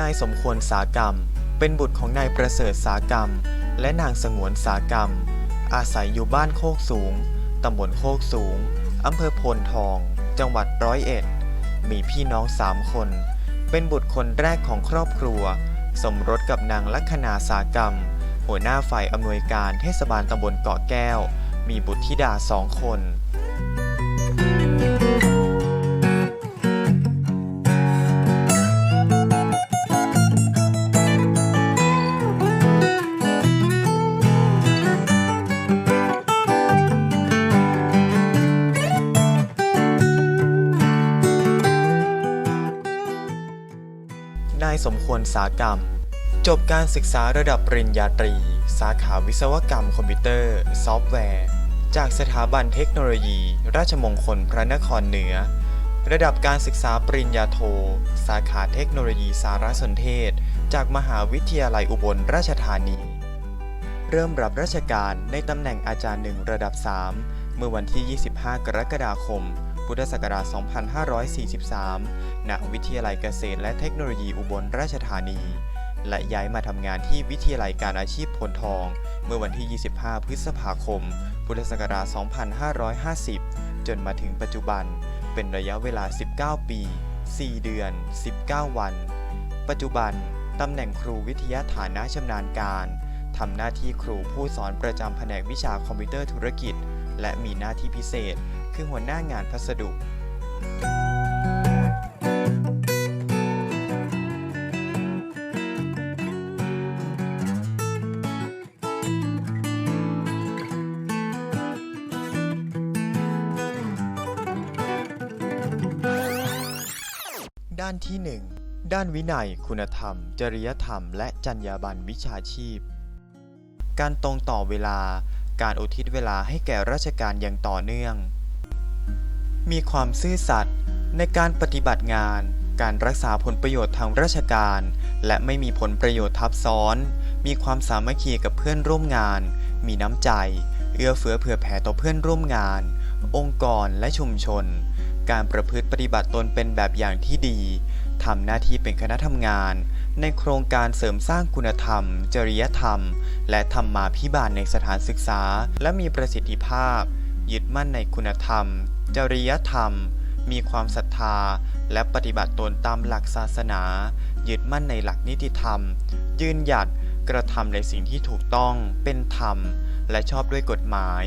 นายสมควรสากรรม เป็นบุตรของนายประเสริฐสากรรม และนางสงวนสากรรม อาศัยอยู่บ้านโคกสูง ตำบลโคกสูง อำเภอโพนทอง จังหวัดร้อยเอ็ด มีพี่น้องสามคน เป็นบุตรคนแรกของครอบครัว สมรสกับนางลัคนาสากรรม หัวหน้าฝ่ายอำนวยการเทศบาลตำบลเกาะแก้ว มีบุตรธิดาสองคน สมควรสากรรม จบการศึกษาระดับปริญญาตรี สาขาวิศวกรรมคอมพิวเตอร์ ซอฟต์แวร์ จากสถาบันเทคโนโลยี ราชมงคลพระนครเหนือ ระดับการศึกษาปริญญาโท สาขาเทคโนโลยีสารสนเทศ จากมหาวิทยาลัยอุบลราชธานี เริ่มรับราชการในตำแหน่งอาจารย์หนึ่งระดับ 3 เมื่อวันที่ 25 กรกฎาคม พุทธศักราช 2543 ณ วิทยาลัยเกษตรและเทคโนโลยีอุบลราชธานี และย้ายมาทำงานที่วิทยาลัยการอาชีพพลทอง เมื่อวันที่ 25 พฤษภาคม พุทธศักราช 2550 จนมาถึงปัจจุบัน เป็นระยะเวลา 19 ปี 4 เดือน 19 วัน ปัจจุบันตำแหน่งครูวิทยาฐานะชำนาญการทำหน้าที่ครูผู้สอนประจำแผนกวิชาคอมพิวเตอร์ธุรกิจ และมีหน้าที่พิเศษ คือหัวหน้างานพัสดุด้านที่ 1 ด้านวินัย คุณธรรม จริยธรรม และจรรยาบรรณวิชาชีพ การตรงต่อเวลา การอุทิศเวลาให้แก่ราชการอย่างต่อเนื่อง มีความซื่อสัตย์ในการปฏิบัติงาน การรักษาผลประโยชน์ทางราชการ และไม่มีผลประโยชน์ทับซ้อน มีความสามัคคีกับเพื่อนร่วมงาน มีน้ำใจ เอื้อเฟื้อเผื่อแผ่ต่อเพื่อนร่วมงาน องค์กรและชุมชน การประพฤติปฏิบัติตนเป็นแบบอย่างที่ดีทำหน้าที่เป็นคณะทำงาน ในโครงการเสริมสร้างคุณธรรม จริยธรรม และธรรมาภิบาลในสถานศึกษา และมีประสิทธิภาพ ยึดมั่นในคุณธรรม จริยธรรม มีความศรัทธา และปฏิบัติตนตามหลักศาสนา ยึดมั่นในหลักนิติธรรม ยืนหยัดกระทำในสิ่งที่ถูกต้องเป็นธรรม และชอบด้วยกฎหมาย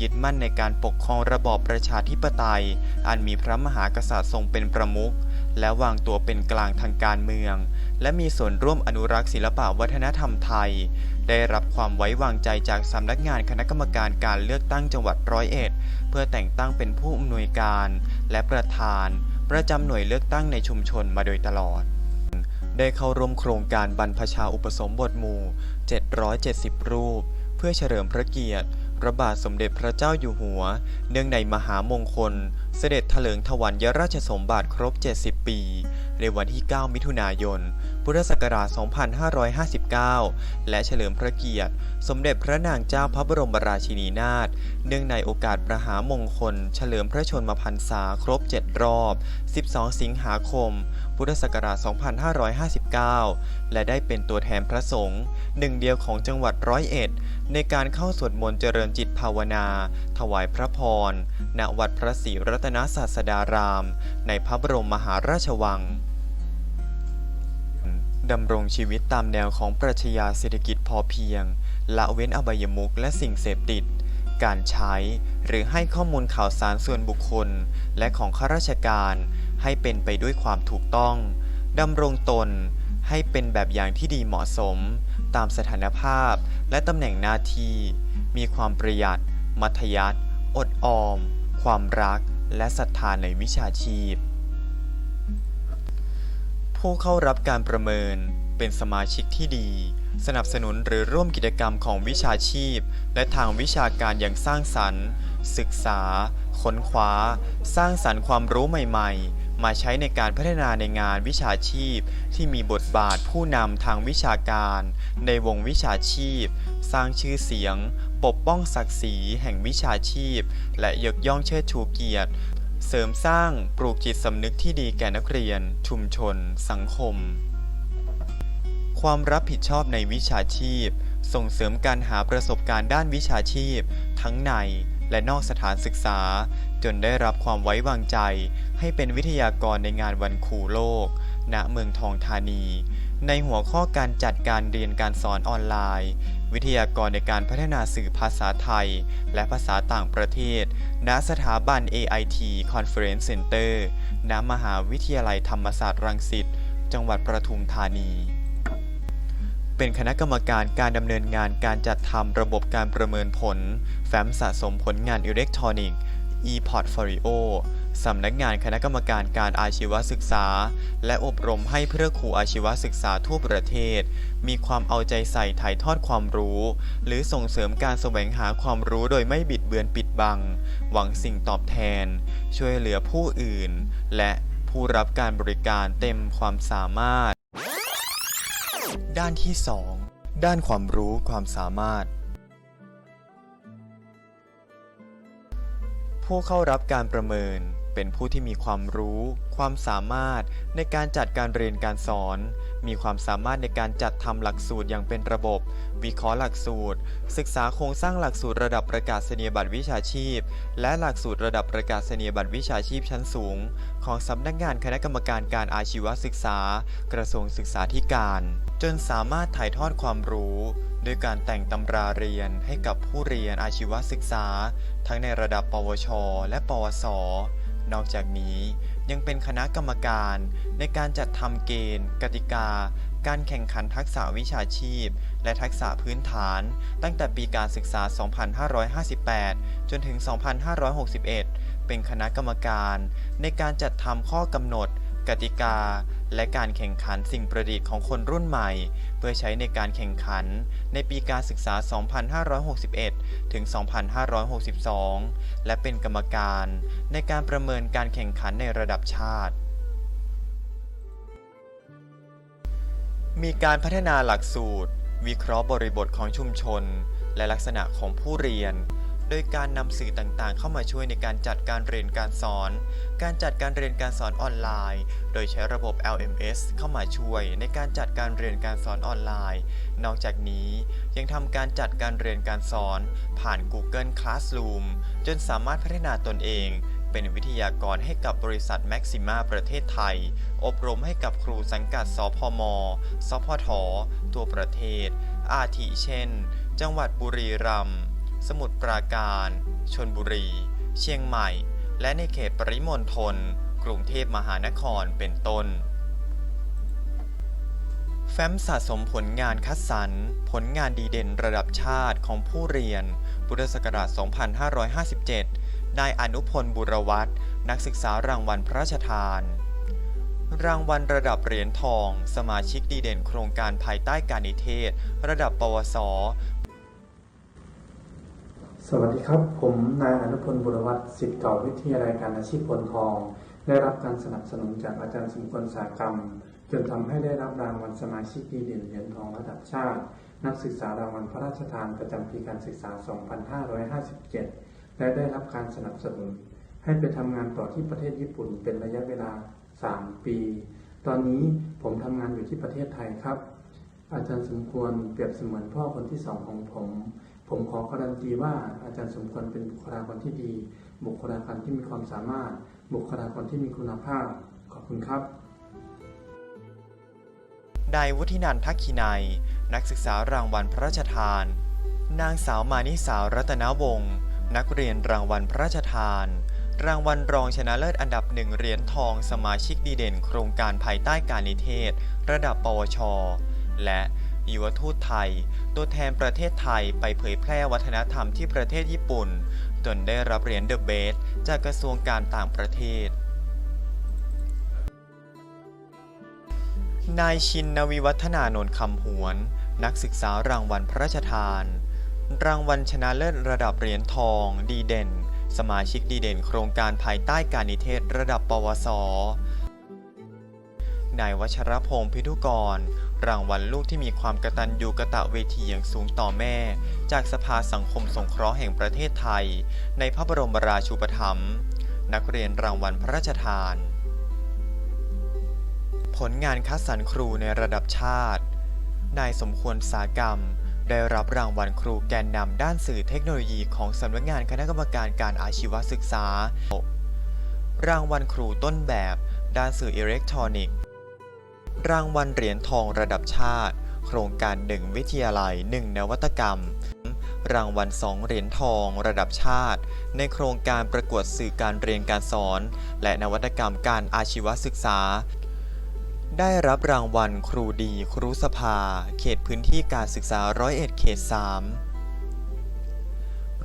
ยึดมั่นในการปกครองระบอบประชาธิปไตย อันมีพระมหากษัตริย์ทรงเป็นประมุขและวางตัวเป็นกลางทางการเมือง และมีส่วนร่วมอนุรักษ์ศิลปวัฒนธรรมไทย ได้รับความไว้วางใจจากสำนักงานคณะกรรมการการเลือกตั้งจังหวัดร้อยเอ็ดเพื่อแต่งตั้งเป็นผู้อำนวยการและประธาน ประจำหน่วยเลือกตั้งในชุมชนมาโดยตลอด ได้เข้าร่วมโครงการบรรพชาอุปสมบทหมู่ 770 รูป เพื่อเฉลิมพระเกียรติ พระบาทสมเด็จพระเจ้าอยู่หัว เนื่องในมหามงคล เสด็จถลิงถวัลยราชสมบัติครบ 70 ปี ในวันที่ 9 มิถุนายนพุทธศักราช 2559 และเฉลิมพระเกียรติ สมเด็จพระนางเจ้าพระบรมราชินีนาถ เนื่องในโอกาสประหามงคล เฉลิมพระชนมพรรษาครบ 7 รอบ 12 สิงหาคม พุทธศักราช 2559 และได้เป็นตัวแทนพระสงฆ์หนึ่งเดียวของจังหวัดร้อยเอ็ด ในการเข้าสวดมนต์เจริญจิตภาวนา ถวายพระพร ณ วัดพระศรีรัตนศาสดาราม ในพระบรมมหาราชวัง ดำรงชีวิตตามแนวของปรัชญาเศรษฐกิจพอเพียง ละเว้นอบายมุขและสิ่งเสพติด การใช้ หรือให้ข้อมูลข่าวสารส่วนบุคคล และของข้าราชการให้เป็นไปด้วยความถูกต้อง ดำรงตนให้เป็นแบบอย่างที่ดีเหมาะสม ตามสถานภาพและตำแหน่งหน้าที่ มีความประหยัด มัธยัติอดออม ความรัก และศรัทธาในวิชาชีพ ผู้เข้ารับการประเมิน เป็นสมาชิกที่ดี สนับสนุนหรือร่วมกิจกรรมของวิชาชีพ และทางวิชาการอย่างสร้างสรรค์ ศึกษา ค้นคว้า สร้างสรรค์ความรู้ใหม่ ๆ มาใช้ในการพัฒนาในงานวิชาชีพ ที่มีบทบาทผู้นำทางวิชาการ ในวงวิชาชีพ สร้างชื่อเสียง ปกป้องศักดิ์ศรีแห่งวิชาชีพ และยกย่องเชิดชูเกียรติ เสริมสร้างปลูกจิตสำนึกที่ดีแก่นักเรียน ชุมชน สังคม ความรับผิดชอบในวิชาชีพ ส่งเสริมการหาประสบการณ์ด้านวิชาชีพ ทั้งในและนอกสถานศึกษา จนได้รับความไว้วางใจ ให้เป็นวิทยากรในงานวันครูโลก ณ เมืองทองธานี ในหัวข้อการจัดการเรียนการสอนออนไลน์ วิทยากรในการพัฒนาสื่อภาษาไทย และภาษาต่างประเทศ ณ สถาบัน AIT Conference Center ณ มหาวิทยาลัยธรรมศาสตร์รังสิต จังหวัดประทุมธานี เป็นคณะกรรมการการดำเนินงานการจัดทำระบบการประเมินผล แฟ้มสะสมผลงานอิเล็กทรอนิกส์ e-portfolio สำนักงานคณะกรรมการการอาชีวศึกษา และอบรมให้เพื่อครูอาชีวศึกษาทั่วประเทศ มีความเอาใจใส่ถ่ายทอดความรู้ หรือส่งเสริมการแสวงหาความรู้โดยไม่บิดเบือนปิดบัง หวังสิ่งตอบแทน ช่วยเหลือผู้อื่น และผู้รับการบริการเต็มความสามารถ ด้านที่ 2 ด้านความรู้ความสามารถผู้เข้ารับการประเมิน เป็นผู้ที่มีความรู้ ความสามารถในการจัดการเรียนการสอน มีความสามารถในการจัดทำหลักสูตรอย่างเป็นระบบ วิเคราะห์หลักสูตร ศึกษาโครงสร้างหลักสูตรระดับประกาศนียบัตรวิชาชีพ และหลักสูตรระดับประกาศนียบัตรวิชาชีพชั้นสูง ของสำนักงานคณะกรรมการการอาชีวศึกษา กระทรวงศึกษาธิการ จนสามารถถ่ายทอดความรู้โดยการแต่งตำราเรียนให้กับผู้เรียนอาชีวศึกษา ทั้งในระดับ ปวช และ ปวส นอกจากนี้ยังเป็นคณะกรรมการในการจัดทำเกณฑ์ กติกา การแข่งขันทักษะวิชาชีพ และทักษะพื้นฐาน ตั้งแต่ปีการศึกษา 2558 จนถึง 2561 เป็นคณะกรรมการในการจัดทำข้อกำหนด กติกา และการแข่งขันสิ่งประดิษฐ์ของคนรุ่นใหม่ เพื่อใช้ในการแข่งขันในปีการศึกษา 2561 ถึง 2562 และเป็นกรรมการในการประเมินการแข่งขันในระดับชาติ มีการพัฒนาหลักสูตร วิเคราะห์บริบทของชุมชน และลักษณะของผู้เรียน โดยการนำสื่อต่างๆ เข้ามาช่วยในการจัดการเรียนการสอน การจัดการเรียนการสอนออนไลน์ โดยใช้ระบบ LMS เข้ามาช่วยในการจัดการเรียนการสอนออนไลน์ นอกจากนี้ยังทำการจัดการเรียนการสอน ผ่าน Google Classroom จนสามารถพัฒนาตนเองเป็นวิทยากรให้กับบริษัทแม็กซิมาประเทศไทย อบรมให้กับครูสังกัดสพม สพททั่วประเทศ อาทิเช่น จังหวัดบุรีรัมย์ สมุทรปราการ ชนบุรี เชียงใหม่ และในเขตปริมณฑลกรุงเทพมหานครเป็นต้น แฟ้มสะสมผลงานคัดสรร ผลงานดีเด่นระดับชาติของผู้เรียน พุทธศักราช 2557 นายอนุพลบุรวัตรนักศึกษารางวัลพระราชทาน รางวัลระดับเหรียญทอง สมาชิกดีเด่นโครงการภายใต้การนิเทศ ระดับปวส สวัสดีครับ ผมนายอนุพลบุรวัตรศิษย์เก่าวิทยาลัยการอาชีพพลทอง ได้รับการสนับสนุนจากอาจารย์สมควรสากรรม จนทำให้ได้รับรางวัลสมาชิกดีเด่นเหรียญทองระดับชาติ นักศึกษารางวัลพระราชทานประจำปีการศึกษา 2557 และได้รับการสนับสนุน ให้ไปทำงานต่อที่ประเทศญี่ปุ่นเป็นระยะเวลา 3 ปี ตอนนี้ผมทำงานอยู่ที่ประเทศไทยครับ อาจารย์สมควรเปรียบเสมือนพ่อคนที่สองของผม ผมขอการันตีว่าอาจารย์สมควรเป็นบุคลากรที่ดี บุคลากรที่มีความสามารถ บุคลากรที่มีคุณภาพ ขอบคุณครับนายวุฒินันท์ทักขินัยนักศึกษารางวัลพระราชทาน นางสาวมานิสาวรัตนวงศ์นักเรียนรางวัลพระราชทาน รางวัลรองชนะเลิศอันดับหนึ่งเหรียญทองสมาชิกดีเด่น โครงการภายใต้การนิเทศ ระดับปวช และ ยุวทูตไทย ตัวแทนประเทศไทยไปเผยแพร่วัฒนธรรมที่ประเทศญี่ปุ่น จนได้รับเหรียญเดอะเบสจากกระทรวงการต่างประเทศ นายชินนวิวัฒนานนท์คำหวน นักศึกษารางวัลพระราชทาน รางวัลชนะเลิศระดับเหรียญทอง ดีเด่น สมาชิกดีเด่นโครงการภายใต้การนิเทศระดับปวส นายวัชรพงศ์พิทุกร รางวัลลูกที่มีความกตัญญูกะตะเวทีอย่างสูงต่อแม่ จากสภาสังคมสงเคราะห์แห่งประเทศไทย ในพระบรมราชูปถัมภ์นักเรียนรางวัลพระราชทาน ผลงานคัดสรรครูในระดับชาติ นายสมควรสากรรมได้รับรางวัลครูแกนนำด้านสื่อเทคโนโลยีของสำนักงานคณะกรรมการการอาชีวศึกษา รางวัลครูต้นแบบ ด้านสื่ออิเล็กทรอนิกส์ รางวัลเหรียญทองระดับชาติ โครงการ 1 วิทยาลัย 1 นวัตกรรม รางวัล 2 เหรียญทองระดับชาติ ในโครงการประกวดสื่อการเรียนการสอน และนวัตกรรมการอาชีวศึกษา ได้รับรางวัลครูดี ครูสภา เขตพื้นที่การศึกษาร้อยเอ็ดเขต 3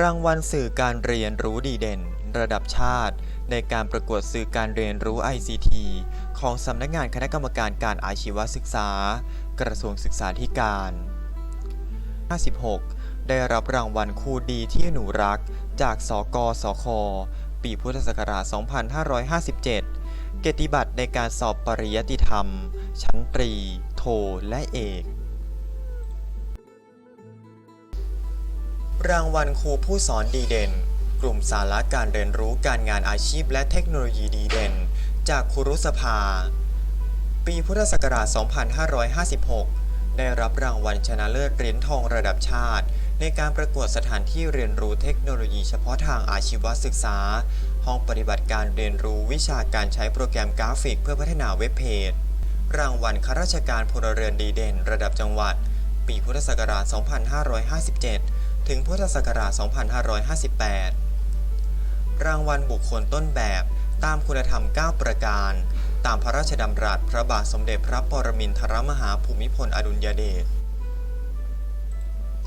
รางวัลสื่อการเรียนรู้ดีเด่น ระดับชาติ ในการประกวดสื่อการเรียนรู้ ICT ของสำนักงานคณะกรรมการการอาชีวศึกษา กระทรวงศึกษาธิการ 56 ได้รับรางวัลครูดีที่หนูรัก จากสกสค ปีพุทธศักราช 2557 เกียรติบัตรในการสอบปริยติธรรม ชั้นตรี โท และเอกรางวัลครูผู้สอนดีเด่น กลุ่มสาระการเรียนรู้การงานอาชีพและเทคโนโลยีดีเด่น จากครูรุสภา ปีพุทธศักราช 2556 ได้รับรางวัลชนะเลิศเหรียญทองระดับชาติ ในการประกวดสถานที่เรียนรู้เทคโนโลยีเฉพาะทางอาชีวศึกษา ห้องปฏิบัติการเรียนรู้วิชาการใช้โปรแกรมกราฟิกเพื่อพัฒนาเว็บเพจ รางวัลข้าราชการพลเรือนดีเด่น ระดับจังหวัด ปีพุทธศักราช 2557 ถึงพุทธศักราช 2558 รางวัลบุคคลต้นแบบ ตามคุณธรรม 9 ประการ ตามพระราชดำรัสพระบาทสมเด็จพระปรมินทรมหาภูมิพลอดุลยเดช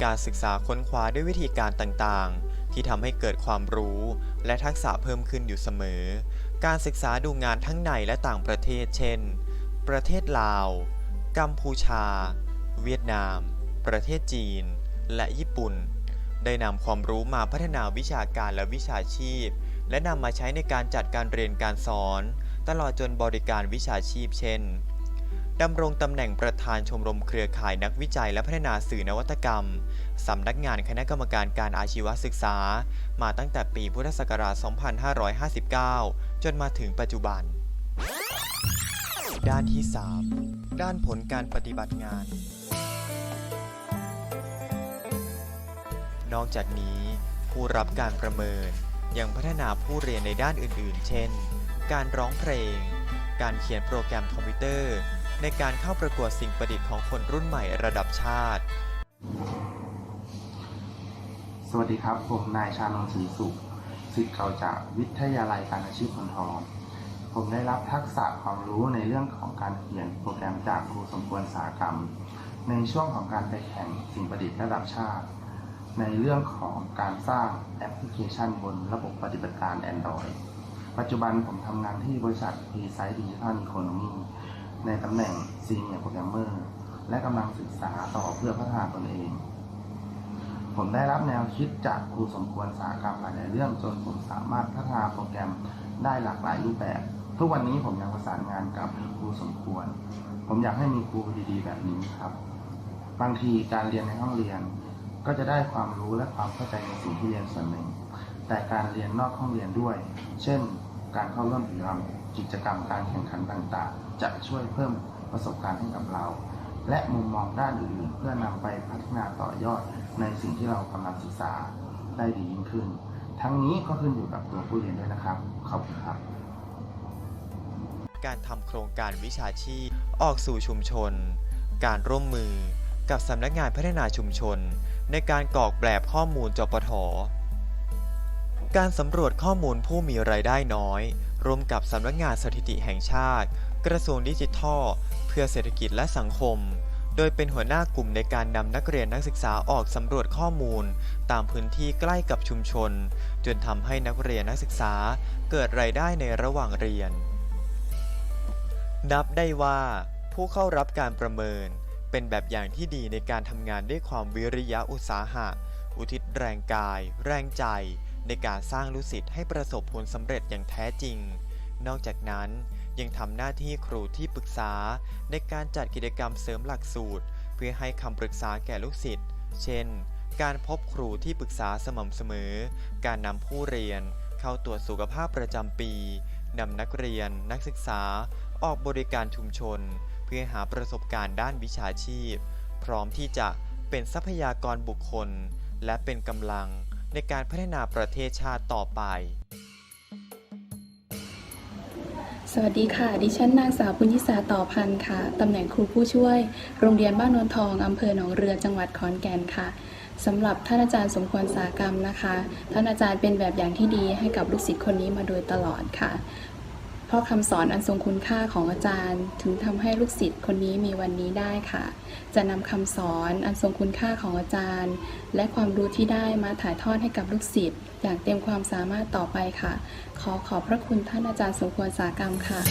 การศึกษาค้นคว้าด้วยวิธีการต่างๆ ที่ทำให้เกิดความรู้ และทักษะเพิ่มขึ้นอยู่เสมอ การศึกษาดูงานทั้งในและต่างประเทศ เช่น ประเทศลาว กัมพูชา เวียดนาม ประเทศจีน และญี่ปุ่น ได้นำความรู้มาพัฒนาวิชาการและวิชาชีพ และนำมาใช้ในการจัดการเรียนการสอน ตลอดจนบริการวิชาชีพเช่นดำรงตำแหน่งประธานชมรมเครือข่ายนักวิจัยและพัฒนาสื่อนวัตกรรม สำนักงานคณะกรรมการการอาชีวศึกษา มาตั้งแต่ปีพุทธศักราช 2559 จนมาถึงปัจจุบัน ด้านที่ 3 ด้านผลการปฏิบัติงาน นอกจากนี้ผู้รับการประเมิน ยังพัฒนาผู้เรียนในด้านอื่น ๆ เช่น การร้องเพลง การเขียนโปรแกรมคอมพิวเตอร์ ในการเข้าประกวดสิ่งประดิษฐ์ของคนรุ่นใหม่ระดับชาติ สวัสดีครับ ผมนายชานนท์ศรีสุขศิษย์เก่าจากวิทยาลัยการอาชีพพนทองผมได้รับทักษะความรู้ในเรื่องของการเขียนโปรแกรมจากครูสมควรสากรรม ในช่วงของการไปแข่งสิ่งประดิษฐ์ระดับชาติ ในเรื่องของการสร้างแอปพลิเคชันบนระบบปฏิบัติการ Android ปัจจุบันผมทำงานที่บริษัท p s i t e Digital Economy ในตำแหน่ง Senior Programmer และกำลังศึกษาต่อเพื่อพัฒนาตนเอง ผมได้รับแนวคิดจากครูสมควรสาหกรรหลายเรื่องจนผมสามารถพัฒนาโปรแกรมได้หลากหลายรูปแบบ ทุกวันนี้ผมยังประสานงานกับครูสมควร ผมอยากให้มีครูดีๆ แบบนี้ครับ บางทีการเรียนในห้องเรียน ก็จะได้ความรู้และความเข้าใจในสิ่งที่เรียนส่วนหนึ่ง แต่การเรียนนอกห้องเรียนด้วย เช่น การเข้าร่วมกิจกรรมกิจกรรมการแข่งขันต่างๆ จะช่วยเพิ่มประสบการณ์ให้กับเรา และมุมมองด้านอื่นๆ เพื่อนำไปพัฒนาต่อยอดในสิ่งที่เรากำลังศึกษาได้ดียิ่งขึ้น ทั้งนี้ก็ขึ้นอยู่กับตัวผู้เรียนด้วยนะครับ ขอบคุณครับ การทำโครงการวิชาชีพออกสู่ชุมชน การร่วมมือ กับสำนักงานพัฒนาชุมชน ในการกรอกแบบข้อมูลจปท การสำรวจข้อมูลผู้มีรายได้น้อย ร่วมกับสำนักงานสถิติแห่งชาติ กระทรวงดิจิทัล เพื่อเศรษฐกิจและสังคม โดยเป็นหัวหน้ากลุ่มในการนำนักเรียนนักศึกษาออกสำรวจข้อมูล ตามพื้นที่ใกล้กับชุมชน จนทำให้นักเรียนนักศึกษาเกิดรายได้ในระหว่างเรียน นับได้ว่าผู้เข้ารับการประเมิน เป็นแบบอย่างที่ดีในการทำงานด้วยความวิริยะอุตสาหะ อุทิศแรงกาย แรงใจ ในการสร้างลูกศิษย์ให้ประสบผลสำเร็จอย่างแท้จริง นอกจากนั้นยังทำหน้าที่ครูที่ปรึกษา ในการจัดกิจกรรมเสริมหลักสูตร เพื่อให้คำปรึกษาแก่ลูกศิษย์ เช่น การพบครูที่ปรึกษาสม่ำเสมอ การนำผู้เรียน เข้าตรวจสุขภาพประจำปีนำนักเรียน นักศึกษา ออกบริการชุมชน พื่อหาประสบการณ์ด้านวิชาชีพ พร้อมที่จะเป็นทรัพยากรบุคคล และเป็นกำลังในการพัฒนาประเทศชาติต่อไป สวัสดีค่ะ ดิฉันนางสาวปุญญิสาต่อพันธ์ค่ะ ตำแหน่งครูผู้ช่วย โรงเรียนบ้านนวลทอง อำเภอหนองเรือ จังหวัดขอนแก่นค่ะสำหรับท่านอาจารย์สมควรสากรรมนะคะ ท่านอาจารย์เป็นแบบอย่างที่ดีให้กับลูกศิษย์คนนี้มาโดยตลอดค่ะ ราะคำสอนอันทรงคุณค่าของอาจารย์ ถึงทำให้ลูกศิษย์คนนี้มีวันนี้ได้ค่ะ จะนำคำสอนอันทรงคุณค่าของอาจารย์ และความรู้ที่ได้มาถ่ายทอดให้กับลูกศิษย์อย่างเต็มความสามารถต่อไปค่ะ ขอขอบพระคุณท่านอาจารย์สมควรสากรรมค่ะ